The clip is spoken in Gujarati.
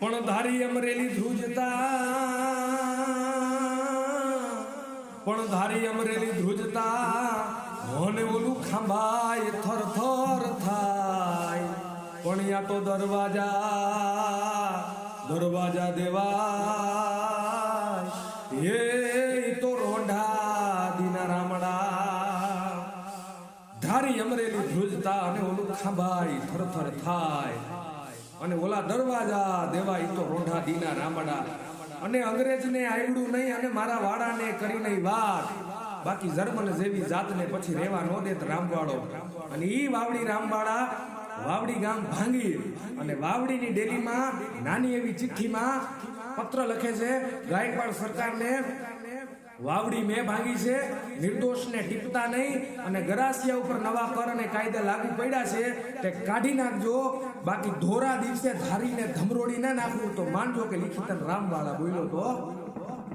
પણ ધારી અમરેલી ધ્રુજતા. પણ ધારી અમરેલી ધ્રુજતા. મને ઓલું ખાંભાય થર થર થાય. પણ યા તો દરવાજા દરવાજા દેવા એ તો રોંઢા દીના રામડા. ધારી અમરેલી ધ્રુજતા અને ઓલું ખાંભાઈ થરથર થાય. અને ઓલા દરવાજા દેવા એ તો રોઢા દીના રામડા. અને અંગ્રેજને આવડું નહીં અને મારા વાડાને કરી નહીં વાત. બાકી જર્મન જેવી જાતને પછી રહેવા નો દેત રામવાડો અને ઈ વાવડી રામવાડા વાવડી ગામ ભાંગી. અને વાવડીની ડેલીમાં નાની એવી ચિઠ્ઠીમાં પત્ર લખે છે, ગાયકવાડ સરકારને વાવડી મેં ભાંગી છે, નિર્દોષને ટીપતા નહીં અને ગરાસિયા ઉપર નવા કર અને કાયદા લાગુ પડ્યા છે, તે કાઢી નાખજો. બાકી ધોરા દિવસે ધારીને ધમરોડી ના નાખવું તો માનજો કે લિખિતન રામવાળા બોલ્યો તો.